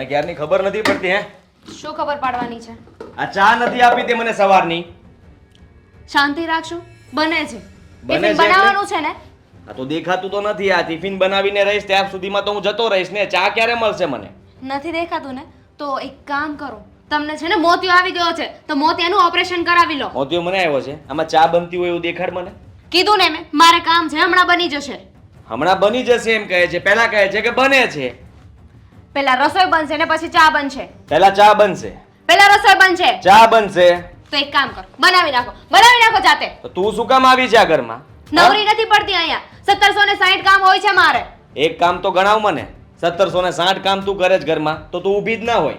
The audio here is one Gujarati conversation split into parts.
તને ક્યારની ખબર નથી પડતી હે? શું ખબર પાડવાની છે? આ ચા નથી આપી તે મને સવારની. શાંતિ રાખશો બને છે. બને છે? બનાવવાનું છે ને? આ તો દેખાતું તો નથી. આ ટિફિન બનાવીને રહીશ ત્યાં સુધીમાં તો હું જતો રહીશ ને. ચા ક્યારે મળશે મને? નથી દેખાતું ને? તો એક કામ કરો. તમને છે ને મોતિયો આવી ગયો છે. તો મોતિયાનું ઓપરેશન કરાવી લો. મોતિયો મને આવ્યો છે. આમાં ચા બનતી હોય એવું દેખાડ મને? કીધું ને મેં. મારે કામ છે. હમણાં બની જશે. હમણાં બની જશે એમ કહે છે. પહેલા કહે છે કે બને છે. પહેલા રસોઈ બનશે ને પછી ચા બનશે. પહેલા ચા બનશે. પહેલા રસોઈ બનશે. ચા બનશે. તો એક કામ કર બનાવી નાખો બનાવી નાખો જાતે. તો તું શું કામ આવી છે આ ઘરમાં? નવરી નથી પડતી અહીંયા. સત્તરસો ને સાઠ કામ હોય છે મારે. એક કામ તો ગણાવ મને. સત્તરસો ને સાઠ કામ તું કરે છે ઘરમાં તો તું ઊભી જ ના હોય.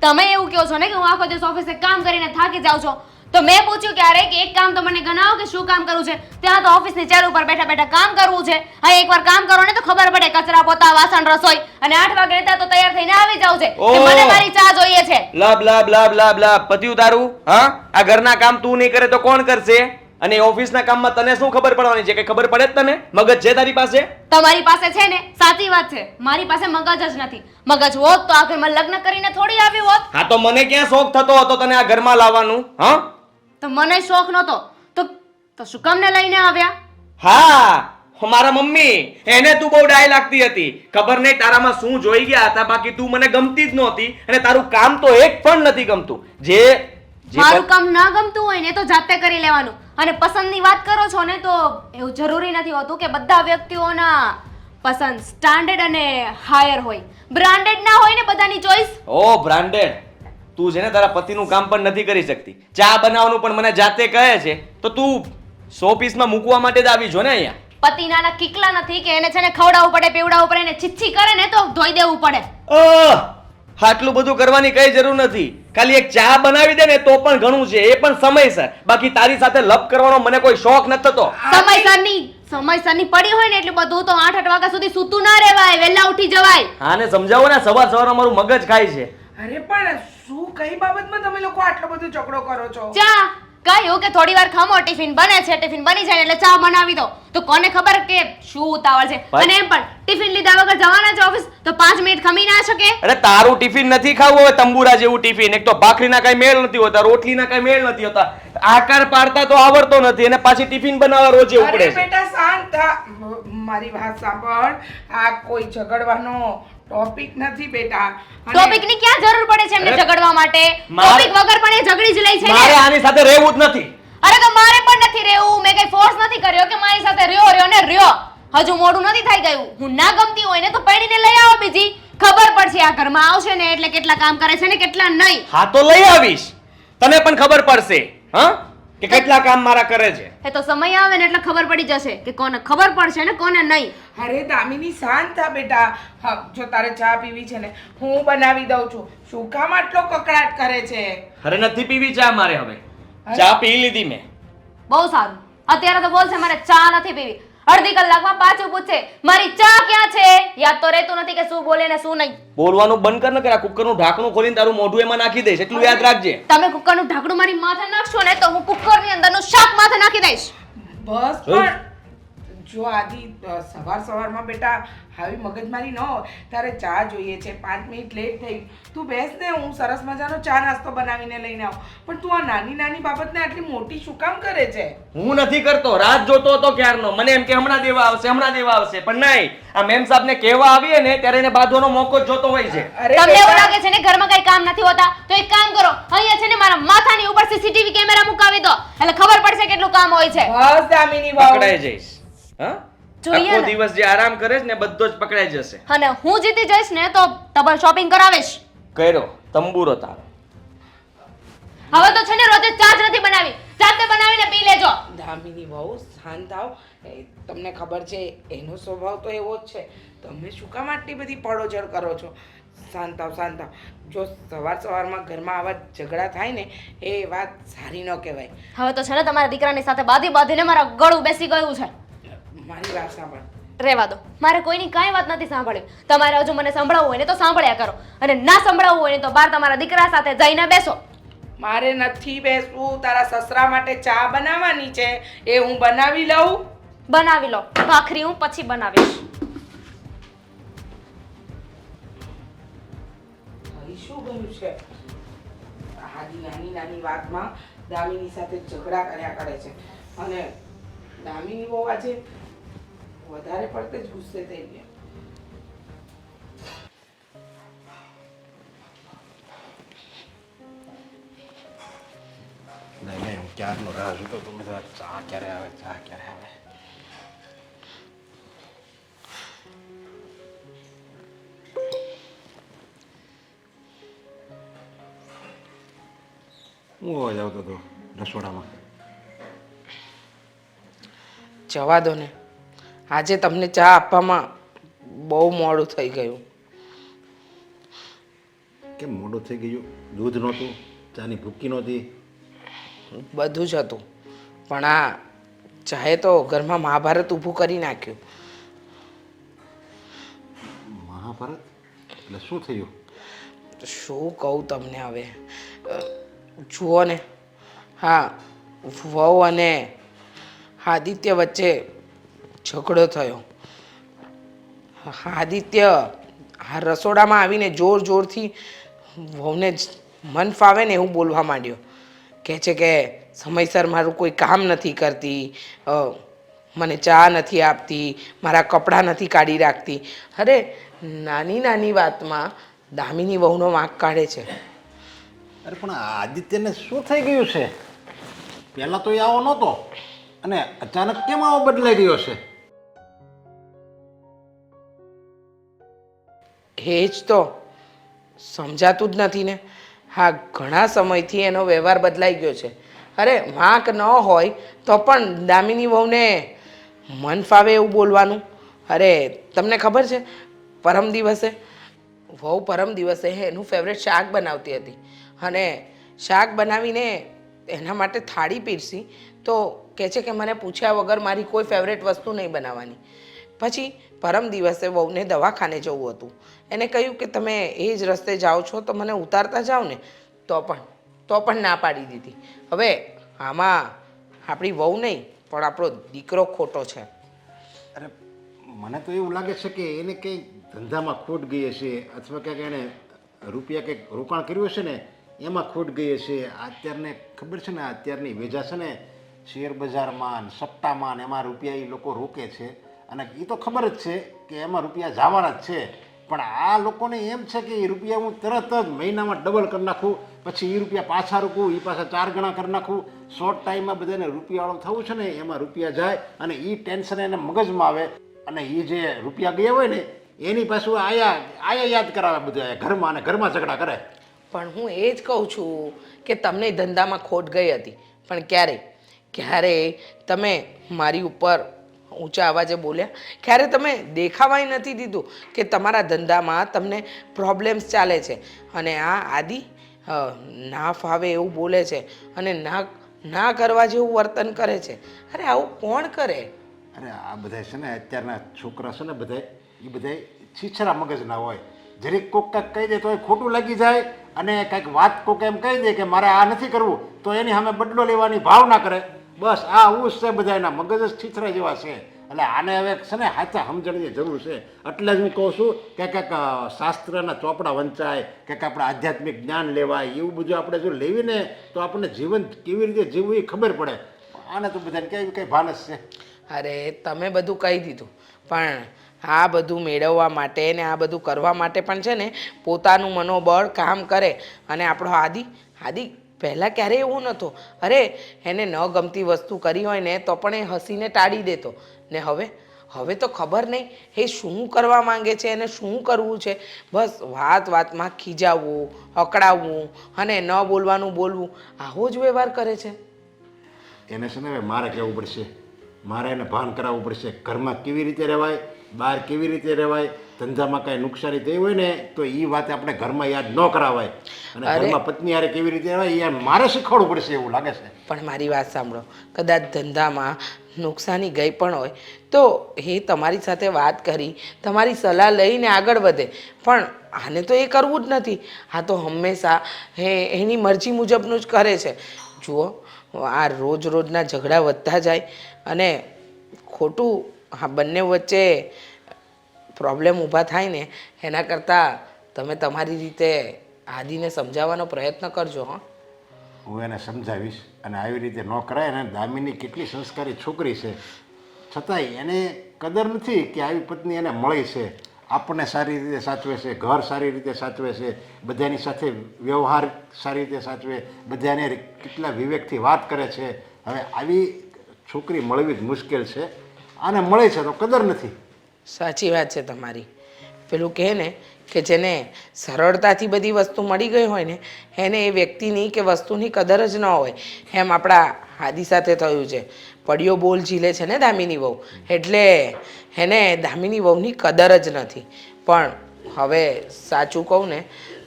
તમે એવું કહો છો ને કે હું આખો દિવસ ઓફિસે કામ કરીને થાકી જાઉં છું. તો મેં પૂછ્યું ક્યારે કે એક કામ તો મને ગણાવો કે શું કામ કરવું છે? ત્યાં તો ઓફિસની ચેર ઉપર બેઠા બેઠા કામ કરવું છે. હા એકવાર કામ કરો ને તો ખબર પડે કચરા પોતા વાસણ રસોઈ. અને આઠ વાગે રહેતા તો તૈયાર થઈને આવી જાવ છે કે મને મારી ચા જોઈએ છે. લાભ લાભ લાભ લાભ લાભ. પત્યું તારું હા? આ ઘરના કામ તું નહીં કરે તો કોણ કરશે? અને ઓફિસના કામમાં તને શું ખબર પડવાની છે? કે ખબર પડે જ તને? મગજ છે તારી પાસે? તમારી પાસે છે ને? સાચી વાત છે. મારી પાસે મગજ જ નથી. મગજ હોત તો આ ઘરમાં લગ્ન કરીને થોડી આવી હોત. હા તો મને ક્યાં શોખ થતો હતો તને આ ઘરમાં લાવવાનું હા? તો મને શોખ નહોતો. તો તો શું કામ ને લઈને આવ્યા? હા મારા મમ્મી એને તું બહુ ડાય લાગતી હતી. ખબર નહીં તારામાં શું જોઈ ગયા હતા બાકી તું મને ગમતી જ નહોતી અને તારું કામ તો એક પણ નથી ગમતું. જે મારું કામ ના ગમતું હોય ને તો જાતે કરી લેવાનું. અને પસંદની વાત કરો છો ને તો એવું જરૂરી નથી હોતું કે બધા વ્યક્તિઓના પસંદ સ્ટાન્ડર્ડ અને હાયર હોય. બ્રાન્ડેડ ના હોય ને બધાની ચોઈસ ઓ બ્રાન્ડેડ તું છે ને તારા પતિનું કામ પણ નથી કરી શકતી. ચા બનાવવાનું પણ મને જાતે કહે છે તો તું સો પીસમાં મૂકવા માટે જ આવી છો ને અહીંયા. પતિ નાના કિકલા નથી કે એને છે ને ખવડાવવું પડે પીવડાવવું પડે ને છીચ્છી કરે ને તો ધોઈ દેવું પડે! આટલું બધું કરવાની કઈ જરૂર નથી. ખાલી એક ચા બનાવી દે ને તો પણ ઘણું છે એ પણ સમયસર. બાકી તારી સાથે લપ કરવાનો મને કોઈ શોખ નથી થતો. સમયસરની સમયસરની પડી હોય ને એટલું બધું તો આઠ આઠ વાગ્યા સુધી સૂતું ના રહેવાય વહેલા ઉઠી જવાય. હા ને સમજાવો ને સવાર સવારમાં મારું મગજ ખાય છે. અરે પણ શું? કઈ બાબતમાં તમે લોકો આટલો બધો ઝઘડો કરો છો? ચા? કહ્યું કે થોડી વાર ખમો ટિફિન બને છે ટિફિન બની જાય એટલે ચા બનાવી દો. તો કોને ખબર કે શું ઉતાવળ છે? અને એમ પણ ટિફિન લીધા વગર જવાના છે ઓફિસ તો પાંચ મિનિટ ખમી ના શકે? અરે તારું ટિફિન નથી ખાવું હવે તંબુરા જેવું ટિફિન. એક તો ભાખરીના કઈ મેળ નથી હોતા રોટલીના કઈ મેળ નથી હોતા. આકાર પાડતા તો આવડતો નથી અને પાછી ટિફિન બનાવવા રોજે ઉપડે અરે છે. બેટા શાંત મારી વાત સાંભળ. આ કોઈ ઝઘડવાનો ટોપિક નથી બેટા. ટોપિકની ક્યાં જરૂર પડે છે એમને ઝઘડવા માટે? ટોપિક વગર પણ એ ઝઘડી જ લે છે મારે આની સાથે રહેવું જ નથી. અરે તો મારે પણ નથી રહેવું. મેં કઈ ફોર્સ નથી કર્યો કે મારી સાથે રહ્યો રહ્યો ને રહ્યો. હજુ મોડું નથી થઈ ગયું. હું ના ગમતી હોય ને તો પૈણીને લઈ આવો બીજી. ખબર પડશે આ ઘરમાં આવશે ને એટલે કેટલા કામ કરે છે ને કેટલા નહીં. હા તો લઈ આવીશ. તને પણ ખબર પડશે હા? કે કેટલા કામ મારા કરે છે? એ તો સમય આવે ને એટલે ખબર પડી જશે કે કોને ખબર પડશે ને કોને નહીં. અરે દામિની શાંત થા બેટા. હા જો તારે ચા પીવી છે ને હું બનાવી દઉં છું. શું કામ આટલો કકડાટ કરે છે? અરે નથી પીવી ચા મારે હવે. ચા પી લીધી મેં. બહુ સારું. અત્યારે તો બોલશે મારે ચા નથી પીવી. અડધી કલાકમાં પાછું પૂછે મારી ચા ક્યાં છે? યાદ તો રહેતું નથી કે શું બોલે ને શું નહીં. બોલવાનું બંધ કર ને કે આ કુકરનું ઢાંકણું ખોલીને તારું મોઢું એમાં નાખી દઈશ એટલું યાદ રાખજે. તમે કુકરનું ઢાંકણું મારી માથે નાખશો ને તો હું કુકરની અંદરનું શાક માથે નાખી દઈશ. બસ પણ જો આજે સવાર સવારમાં બેટા આવી મગજમારી ન હોય તારે ચા જોઈએ છે પાંચ મિનિટ લેટ થઈ. તું બેસ ને હું સરસ મજાનો ચા નાસ્તો બનાવીને લઈને આવું. પણ તું આ નાની નાની બાબતને આટલી મોટી શું કામ કરે છે? હું નથી કરતો રાત જોતો હતો ક્યારનો. મને એમ કે હમણાં દેવા આવશે હમણાં દેવા આવશે. પણ નહીં આ મેમ સાહેબને કહેવા આવીએ ને ત્યારે એને બાંધવાનો મોકો જ જોતો હોય છે. અરે તમને એવું લાગે છે ને ઘરમાં કઈ કામ નથી હોતા? તો એક કામ કરો અહીંયા છે ને મારા માથાની ઉપર સીસીટીવી કેમેરા મુકાવી દો. એટલે ખબર પડશે કેટલું કામ હોય છે. બસ દામિની બાવ પકડાઈ જઈશ. હા? જોઈએ આખો ને. દિવસ જે આરામ કરે છે ને બધો જ પકડાઈ જશે. અને હું જીતી જઈશ ને તો ડબલ શોપિંગ કરાવીશ. કર્યો. તંબુરો તારો. હવે તો છે ને રોજે ચા જ નથી બનાવી. જાતે બનાવીને પી લેજો. ધામીની બહુ શાંત એ તમને ખબર છે એનો સ્વભાવ તો એવો જ છે. તમે શું કામ આટલી બધી પડોજળ કરો છો? શાંત આવ શાંત આવ. જો સવાર સવારમાં ઘરમાં આવા ઝઘડા થાય ને એ વાત સારી ન કહેવાય. હવે તો છે ને તમારા દીકરાની સાથે બાધી બાંધીને મારા ગળું બેસી ગયું છે. મારી વાત સાંભળ. રહેવા દો. મારે કોઈની કાંઈ વાત નથી સાંભળવી તમારે હજુ મને સંભળાવવું હોય ને તો સાંભળ્યા કરો. અને ના સંભળાવવું હોય ને તો બાર તમારા દીકરા સાથે જઈને બેસો. મારે નથી બેસવું. તારા સસરા માટે ચા બનાવવાની છે. એ હું બનાવી લઉં. બનાવી લો. ભાખરી હું પછી બનાવીશ. બન્યું છે? હાજી નાની નાની વાતમાં દામિની સાથે ઝઘડા કર્યા કરે છે. અને દામિની બહુ આજે વધારે પડતે જ ગુસ્સે થઈ ગયા. નહીં નહીં હું ક્યારનો રાહ જોતો તો મેં ચા ક્યારે આવે ચા ક્યારે આવે? હું અવાજ આવતો હતો રસોડામાં? જવા દો ને. આજે તમને ચા આપવામાં બહુ મોડું થઈ ગયું. કેમ મોડું થઈ ગયું? દૂધ નહોતું ચાની ભૂકી નહોતી? બધું જ હતું. પણ આ ચાએ તો ઘરમાં મહાભારત ઊભું કરી નાખ્યું. મહાભારત? એટલે શું થયું? શું કહું તમને હવે? જુઓ ને. હા વહુ અને આદિત્ય વચ્ચે ઝઘડો થયો. આદિત્ય આ રસોડામાં આવીને જોર જોરથી વહુને મન ફાવે ને એવું બોલવા માંડ્યો. કહે છે કે સમયસર મારું કોઈ કામ નથી કરતી મને ચા નથી આપતી, મારા કપડાં નથી કાઢી રાખતી. અરે, નાની નાની વાતમાં દામિની વહુનો વાંક કાઢે છે. અરે, પણ આદિત્યને શું થઈ ગયું છે? પહેલાં તો એ આવો નહોતો. અને અચાનક કેમ આવો બદલાઈ ગયો છે? એ જ તો. સમજાતું જ નથી ને. હા, ઘણા સમયથી એનો વ્યવહાર બદલાઈ ગયો છે. અરે, વાંક ન હોય તો પણ દામિની વહુને મન ફાવે એવું બોલવાનું. અરે, તમને ખબર છે? પરમ દિવસે, વહુ પરમ દિવસે એનું ફેવરેટ શાક બનાવતી હતી. અને શાક બનાવીને એના માટે થાળી પીરસી તો કહે છે કે મને પૂછ્યા વગર મારી કોઈ ફેવરેટ વસ્તુ નહીં બનાવવાની. પછી પરમ દિવસે વહુને દવાખાને જવું હતું. એને કહ્યું કે તમે એ જ રસ્તે જાઓ છો, તો મને ઉતારતા જાઓ ને, તો પણ તો પણ ના પાડી દીધી. હવે આમાં આપણી વહુ નહીં, પણ આપણો દીકરો ખોટો છે. અરે, મને તો એવું લાગે છે કે એને કંઈ ધંધામાં ખોટ ગઈ હશે, અથવા ક્યાંક એણે રૂપિયા કંઈક રોકાણ કર્યું હશે ને, એમાં ખોટ ગઈ હશે. અત્યારને ખબર છે ને, અત્યારની વેજા છે ને, શેર બજારમાં સટ્ટામાં એમાં રૂપિયા એ લોકો રોકે છે. અને એ તો ખબર જ છે કે એમાં રૂપિયા જવાના જ છે. પણ આ લોકોને એમ છે કે એ રૂપિયા હું તરત જ મહિનામાં ડબલ કરી નાખું, પછી એ રૂપિયા પાછા રૂકું એ પાછા ચાર ગણા કરી નાખું. શોર્ટ ટાઈમમાં બધાને રૂપિયાવાળો થવું છે ને, એમાં રૂપિયા જાય અને એ ટેન્શન એને મગજમાં આવે. અને એ જે રૂપિયા ગયા હોય ને, એની પાછું આયા આયા યાદ કરાવે બધું ઘરમાં અને ઘરમાં ઝઘડા કરે. પણ હું એ જ કહું છું કે તમને ધંધામાં ખોટ ગઈ હતી. પણ ક્યારે ક્યારે તમે મારી ઉપર ઊંચા અવાજે બોલ્યા. ક્યારે તમે દેખાવાય નથી દીધું કે તમારા ધંધામાં તમને પ્રોબ્લેમ્સ ચાલે છે. અને આ આદિ ના ફાવે એવું બોલે છે અને ના ના કરવા જેવું વર્તન કરે છે. અરે, આવું કોણ કરે? અરે, આ બધા છે ને, અત્યારના છોકરા છે ને બધા એ બધા છીછરા મગજના હોય. જરીક કોક કાંઈક કહી દે તો એ ખોટું લાગી જાય અને કાંઈક વાત કોક એમ કહી દે કે મારે આ નથી કરવું, તો એની સામે બદલો લેવાની ભાવના કરે. બસ, આ જ છે બધા એના મગજ જ છીછરા જેવા છે. એટલે આને હવે છે ને સાચા સમજણની જરૂર છે. એટલે જ હું કહું છું કે કંઈક શાસ્ત્રના ચોપડા વંચાય, કંઈક આપણે આધ્યાત્મિક જ્ઞાન લેવાય, એવું બધું આપણે જો લેવીને તો આપણને જીવન કેવી રીતે જીવવું એ ખબર પડે. આને તો બધાને કંઈ કંઈ ભાન છે. અરે, તમે બધું કહી દીધું. પણ આ બધું મેળવવા માટે ને આ બધું કરવા માટે પણ છે ને પોતાનું મનોબળ કામ કરે. અને આપણો આદિ આદિ પહેલાં ક્યારેય એવું નહોતો. અરે, એને ન ગમતી વસ્તુ કરી હોય ને તો પણ એ હસીને ટાળી દેતો. ને હવે હવે તો ખબર નહીં એ શું કરવા માંગે છે એને શું કરવું છે? બસ વાત વાતમાં ખીજાવવું અકળાવવું અને ન બોલવાનું બોલવું આવો જ વ્યવહાર કરે છે. એને છે ને મારે કહેવું પડશે. મારે એને ભાન કરાવવું પડશે. ઘરમાં કેવી રીતે રહેવાય બહાર કેવી રીતે રહેવાય ધંધામાં કાંઈ નુકસાની થઈ હોય ને તો એ વાત આપણે ઘરમાં યાદ ન કરાવાય. અને. ઘરમાં પત્ની યારે કેવી રીતે રહેવાય એ મારે શીખવાડવું પડશે એવું લાગે છે. પણ મારી વાત સાંભળો. કદાચ ધંધામાં નુકસાની ગઈ પણ હોય, તો એ તમારી સાથે વાત કરી, તમારી સલાહ લઈને આગળ વધે. પણ આને તો એ કરવું જ નથી. આ તો હંમેશા એ એની મરજી મુજબનું જ કરે છે. જુઓ, આ રોજ રોજના ઝઘડા વધતા જાય અને ખોટું આ બંને વચ્ચે પ્રોબ્લેમ ઊભા થાય ને, એના કરતાં તમે તમારી રીતે આદિને સમજાવવાનો પ્રયત્ન કરજો, હં. હું એને સમજાવીશ અને આવી રીતે ન કરાય અને દામિની કેટલી સંસ્કારી છોકરી છે. છતાંય એને કદર નથી કે આવી પત્ની એને મળી છે. આપણને સારી રીતે સાચવે છે, ઘર સારી રીતે સાચવે છે, બધાની સાથે વ્યવહાર સારી રીતે સાચવે, બધાને કેટલા વિવેકથી વાત કરે છે. હવે આવી છોકરી મળવી જ મુશ્કેલ છે. આને મળે છે તો કદર નથી. સાચી વાત છે તમારી. પેલું કહે ને કે જેને સરળતાથી બધી વસ્તુ મળી ગઈ હોય ને, એને એ વ્યક્તિની કે વસ્તુની કદર જ ન હોય. એમ આપણા હાદી સાથે થયું છે. પડ્યો બોલ ઝીલે છે ને દામિની વહુ. એટલે એને દામિની વહુની કદર જ નથી. પણ હવે સાચું કહું ને,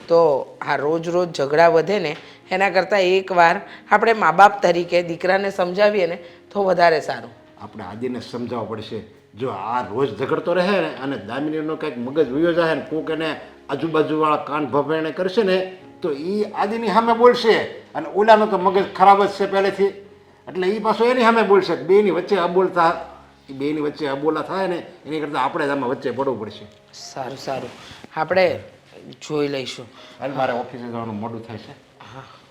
તો આ રોજ રોજ ઝઘડા વધે ને, એના કરતાં એકવાર આપણે મા બાપ તરીકે દીકરાને સમજાવીએ ને, તો વધારે સારું. આપણે આદિને સમજાવવા પડશે. જો આ રોજ ઝઘડતો રહે ને અને દામિનીનો કંઈક મગજ વયો જાય ને કોક એને આજુબાજુવાળા કાન ભભેણે કરશે ને તો એ આદિની સામે બોલશે અને ઓલાનો તો મગજ ખરાબ જ છે પહેલેથી. એટલે એ પાછો એની સામે બોલશે. બેની વચ્ચે અબોલતા એ બેની વચ્ચે અબોલા થાય ને એની કરતાં આપણે જ આમાં વચ્ચે પડવું પડશે. સારું સારું. આપણે જોઈ લઈશું. હાલ મારે ઓફિસે જવાનું મોડું થાય છે. હા.